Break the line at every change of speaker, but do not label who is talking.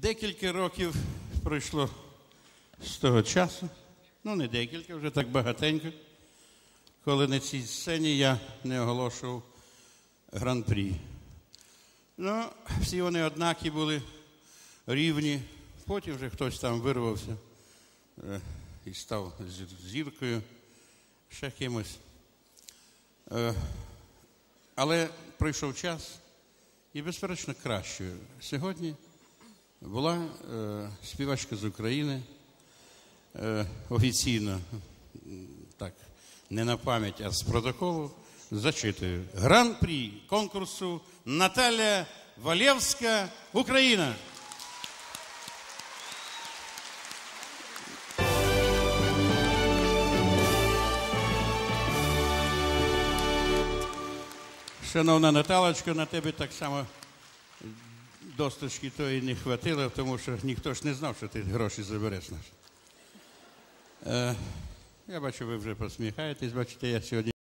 Декілька років пройшло з того часу, ну не декілька, вже так багатенько, коли на цій сцені я не оголошував гран-прі. Ну, всі вони однакі були рівні. Потім вже хтось там вирвався е, і став зіркою, ще кимось. Е, але пройшов час і, безперечно, кращою. Сьогодні була е, співачка з України е, офіційно, так, не на пам'ять, а з протоколу, зачитую. Гран-прі конкурсу Наталя Валєвська, Україна. Шановна Наталочка, на тебе так само досточки тої не хватило, тому що ніхто ж не знав, що ти гроші забереш. Е, я бачу, ви вже посміхаєтесь, бачите, я сьогодні.